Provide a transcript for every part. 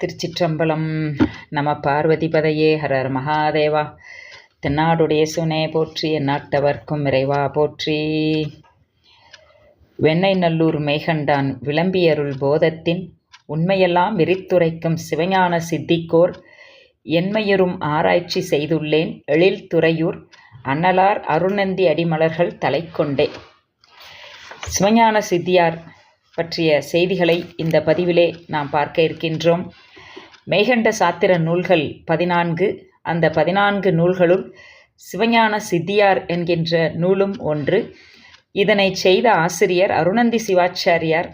திருச்சிற்றம்பலம். நம பார்வதிபதையே ஹரர் மகாதேவா. தென்னாடுடைய சுனே போற்றி நாட்டவர்க்கும் இறைவா போற்றி. வெண்ணை நல்லூர் மேகண்டான் விளம்பியருள் போதத்தின் உண்மையெல்லாம் விரித்துரைக்கும் சிவஞான சித்திக்கோர் என்மையரும் ஆராய்ச்சி செய்துள்ளேன் எழில் துறையூர் அன்னலார் அருணந்தி அடிமலர்கள் தலை கொண்டே சிவஞான சித்தியார் பற்றிய செய்திகளை இந்த பதிவிலே நாம் பார்க்க இருக்கின்றோம். மெய்கண்ட சாத்திர நூல்கள் பதினான்கு. அந்த பதினான்கு நூல்களுள் சிவஞான சித்தியார் என்கின்ற நூலும் ஒன்று. இதனை செய்த ஆசிரியர் அருணந்தி சிவாச்சாரியார்.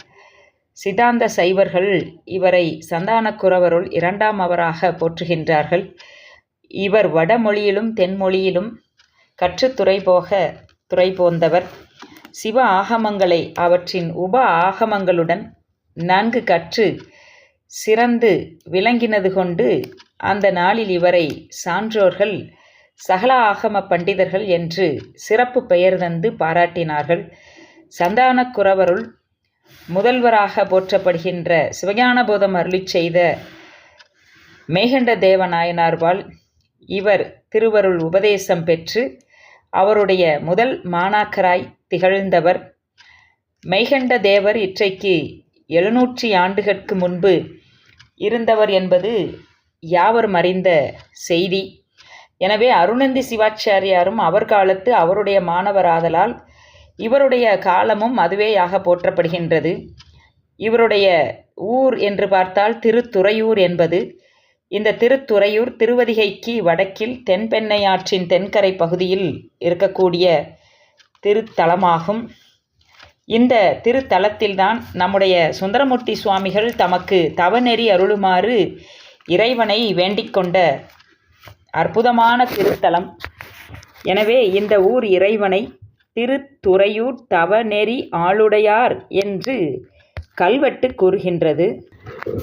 சிதாந்த சைவர்கள் இவரை சந்தானக்குறவருள் இரண்டாம் அவராக போற்றுகின்றார்கள். இவர் வடமொழியிலும் தென்மொழியிலும் கற்றுத்துறை போக துறை போந்தவர். சிவ ஆகமங்களை அவற்றின் உப ஆகமங்களுடன் நன்கு கற்று சிறந்து விளங்கினது கொண்டு அந்த நாளில் இவரை சான்றோர்கள் சகல ஆகம பண்டிதர்கள் என்று சிறப்பு பெயர் தந்து பாராட்டினார்கள். சந்தானக்குறவருள் முதல்வராக போற்றப்படுகின்ற சிவஞானபோதம் அருளிச் செய்த மேகண்ட தேவநாயனார்வால் இவர் திருவருள் உபதேசம் பெற்று அவருடைய முதல் மாணாக்கராய் திகழ்ந்தவர். மெய்கண்ட தேவர் இற்றைக்கு எழுநூற்றி ஆண்டுகளுக்கு முன்பு இருந்தவர் என்பது யாவரும் அறிந்த செய்தி? எனவே அருணந்தி சிவாச்சாரியாரும் அவர் காலத்து அவருடைய மாணவராதலால் இவருடைய காலமும் அதுவேயாக போற்றப்படுகின்றது. இவருடைய ஊர் என்று பார்த்தால் திருத்துறையூர் என்பது இந்த திருத்துறையூர் திருவதிகைக்கு வடக்கில் தென்பெண்ணையாற்றின் தென்கரை பகுதியில் இருக்கக்கூடிய திருத்தலமாகும். இந்த திருத்தலத்தில்தான் நம்முடைய சுந்தரமூர்த்தி சுவாமிகள் தமக்கு தவநெறி அருளுமாறு இறைவனை வேண்டிக் கொண்ட அற்புதமான திருத்தலம். எனவே இந்த ஊர் இறைவனை திருத்துறையூர் தவநெறி ஆளுடையார் என்று கல்வெட்டு கூறுகின்றது.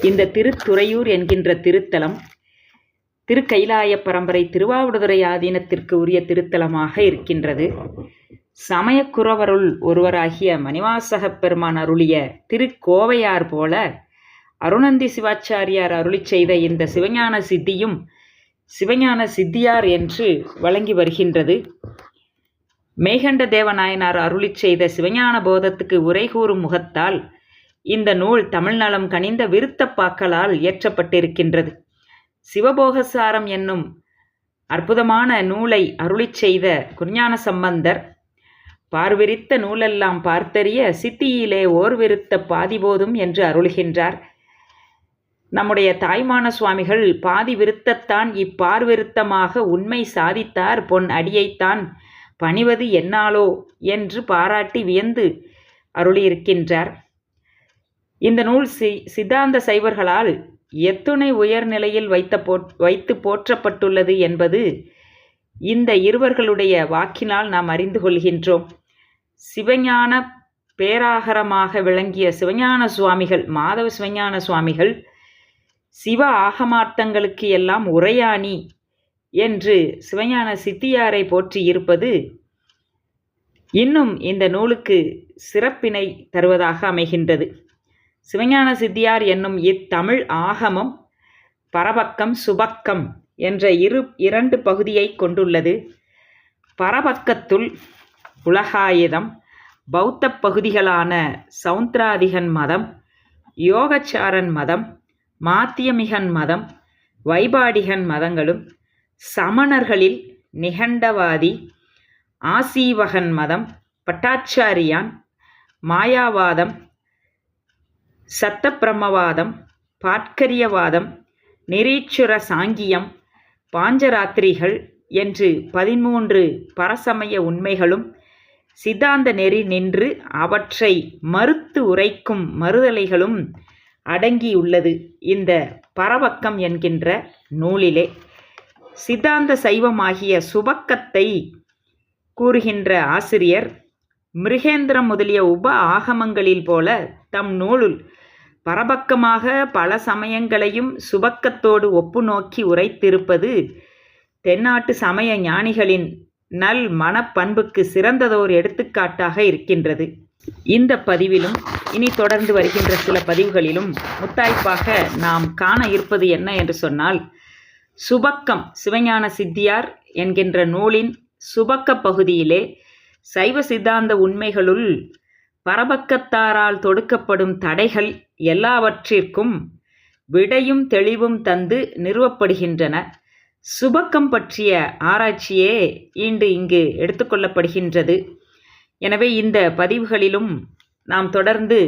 இந்த திருத்துறையூர் என்கின்ற திருத்தலம் திருக்கைலாய பரம்பரை திருவாவடுதுறை ஆதீனத்திற்கு உரிய திருத்தலமாக இருக்கின்றது. சமயக்குறவருள் ஒருவராகிய மணிவாசகப் பெருமான் அருளிய திருக்கோவையார் போல அருணந்தி சிவாச்சாரியார் அருளி செய்த இந்த சிவஞான சித்தியும் சிவஞான சித்தியார் என்று வழங்கி வருகின்றது. மேகண்ட தேவநாயனார் அருளி செய்த சிவஞான போதத்துக்கு உரை கூறும் முகத்தால் இந்த நூல் தமிழ்நலம் கனிந்த விருத்தப்பாக்களால் இயற்றப்பட்டிருக்கின்றது. சிவபோகசாரம் என்னும் அற்புதமான நூலை அருளிச் செய்த குஞ்ஞான சம்பந்தர் பார்விரித்த நூலெல்லாம் பார்த்தறிய சித்தியிலே ஓர் விருத்த பாதிபோதும் என்று அருள்கின்றார். நம்முடைய தாய்மான சுவாமிகள் பாதி விருத்தத்தான் இப்பார்விருத்தமாக உண்மை சாதித்தார். பொன் அடியைத்தான் பணிவது என்னாலோ? என்று பாராட்டி வியந்து அருளியிருக்கின்றார். இந்த நூல் சி சித்தாந்த சைவர்களால் எத்துணை உயர்நிலையில் வைத்த போ வைத்து போற்றப்பட்டுள்ளது என்பது இந்த இருவர்களுடைய வாக்கினால் நாம் அறிந்து கொள்கின்றோம். சிவஞான பேராகரமாக விளங்கிய சிவஞான சுவாமிகள் மாதவ சிவஞான சுவாமிகள் சிவ ஆகமார்த்தங்களுக்கு எல்லாம் உரையாணி என்று சிவஞான சித்தியாரை போற்றியிருப்பது இன்னும் இந்த நூலுக்கு சிறப்பினை தருவதாக அமைகின்றது. சிவஞான சித்தியார் என்னும் இத்தமிழ் ஆகமம் பரபக்கம் சுபக்கம் என்ற இரு இரண்டு பகுதியை கொண்டுள்ளது. பரபக்கத்துள் உலகாயுதம் பௌத்த பகுதிகளான சவுந்திராதிகன் மதம் யோகச்சாரன் மதம் மாத்தியமிகன் மதம் வைபாடிகன் மதங்களும் சமணர்களில் நிகண்டவாதி ஆசீவகன் மதம் பட்டாச்சாரியான் மாயாவாதம் சத்தப்பிரமவாதம் பாட்கரியவாதம் நிரீச்சுர சாங்கியம் பாஞ்சராத்திரிகள் என்று பதிமூன்று பரசமய உண்மைகளும் சித்தாந்த நெறி நின்று அவற்றை மறுத்து உரைக்கும் மறுதலைகளும் அடங்கியுள்ளது இந்த பரவக்கம் என்கின்ற நூலிலே. சித்தாந்த சைவமாகிய சுபக்கத்தை கூறுகின்ற ஆசிரியர் மிருகேந்திரம் முதலிய உப ஆகமங்களில் போல தம் நூலுள் பரபக்கமாக பல சமயங்களையும் சுபக்கத்தோடு ஒப்பு நோக்கி உரைத்திருப்பது தென்னாட்டு சமய ஞானிகளின் நல் மனப்பண்புக்கு சிறந்ததோர் எடுத்துக்காட்டாக இருக்கின்றது. இந்த பதிவிலும் இனி தொடர்ந்து வருகின்ற சில பதிவுகளிலும் முத்தாய்ப்பாக நாம் காண இருப்பது என்ன என்று சொன்னால் சுபக்கம் சிவஞான சித்தியார் என்கின்ற நூலின் சுபக்க பகுதியிலே சைவ சித்தாந்த உண்மைகளுள் பரபக்கத்தாரால் தொடுக்கப்படும் தடைகள் எல்லாவற்றிற்கும் விடையும் தெளிவும் தந்து நிறுவப்படுகின்றன. சுபக்கம் பற்றிய ஆராய்ச்சியே இன்று இங்கு எடுத்துக்கொள்ளப்படுகின்றது. எனவே இந்த பதிவுகளிலும் நாம் தொடர்ந்து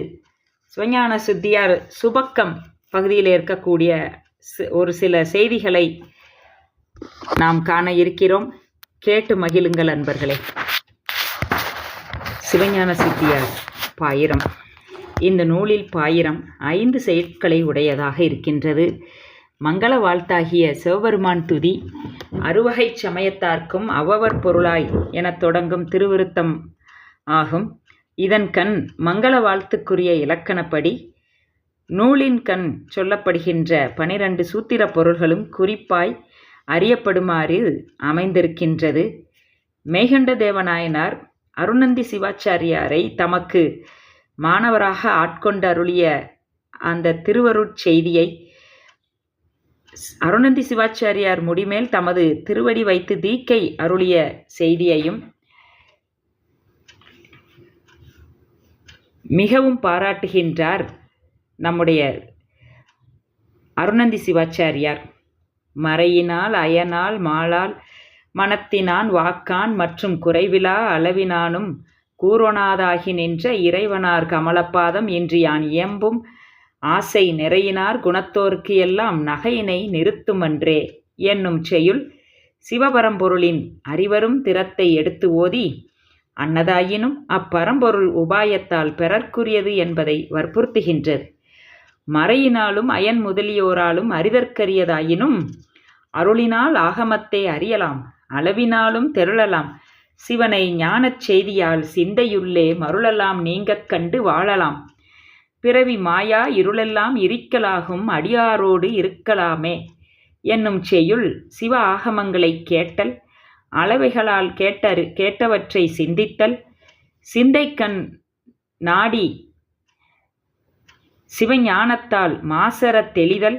சிவஞான சித்தியார் சுபக்கம் பகுதியில் இருக்கக்கூடிய ஒரு சில செய்திகளை நாம் காண இருக்கிறோம். கேட்டு மகிழுங்கள் அன்பர்களே. சிவஞான சித்தியார் பாயிரம். இந்த நூலில் பாயிரம் ஐந்து செயற்களை உடையதாக இருக்கின்றது. மங்கள வாழ்த்தாகிய சிவபெருமான் துதி. அறுவகை சமயத்தார்க்கும் அவவர் பொருளாய் எனத் தொடங்கும் திருவிருத்தம் ஆகும். இதன் கண் மங்கள வாழ்த்துக்குரிய இலக்கணப்படி நூலின் கண் சொல்லப்படுகின்ற பனிரெண்டு சூத்திர பொருள்களும் குறிப்பாய் அறியப்படுமாறு அமைந்திருக்கின்றது. மேகண்ட தேவநாயனார் அருணந்தி சிவாச்சாரியாரை தமக்கு மாணவராக ஆட்கொண்டு அருளிய அந்த திருவருட் செய்தியை அருணந்தி சிவாச்சாரியார் முடிமேல் தமது திருவடி வைத்து தீக்கை அருளிய செய்தியையும் மிகவும் பாராட்டுகின்றார் நம்முடைய அருணந்தி சிவாச்சாரியார். மறையினால் அயனால் மாளால் மனத்தினான் வாக்கான் மற்றும் குறைவிலா அளவினானும் கூரோனாதாகி நின்ற இறைவனார் கமலப்பாதம் இன்று யான் இயம்பும் ஆசை நிறையினார் குணத்தோர்க்கு எல்லாம் நகையினை நிறுத்துமன்றே என்னும் செய்யுள் சிவபரம்பொருளின் அறிவரும் திறத்தை எடுத்து ஓதி அன்னதாயினும் அப்பரம்பொருள் உபாயத்தால் பெறற்குரியது என்பதை வற்புறுத்துகின்றது. மறையினாலும் அயன் முதலியோராலும் அறிதற்கரியதாயினும் அருளினால் ஆகமத்தை அறியலாம் அளவினாலும் தெருளலாம் சிவனை ஞானச் செய்தியால் சிந்தையுள்ளே மருளலாம் நீங்கக் கண்டு வாழலாம். பிறவி மாயா இருளெல்லாம் இருக்கலாகும் அடியாரோடு இருக்கலாமே என்னும் செய்யுள் சிவ ஆகமங்களைக் கேட்டல் அளவைகளால் கேட்டரு கேட்டவற்றை சிந்தித்தல் சிந்தைக்கண் நாடி சிவஞானத்தால் மாசரத் தெளிதல்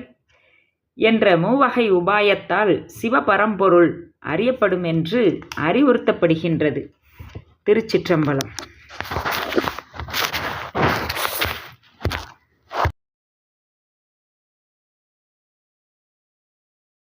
என்ற மூவகை உபாயத்தால் சிவபரம்பொருள் அறியப்படும் என்று அறிவுறுத்தப்படுகின்றது. திருச்சிற்றம்பலம்.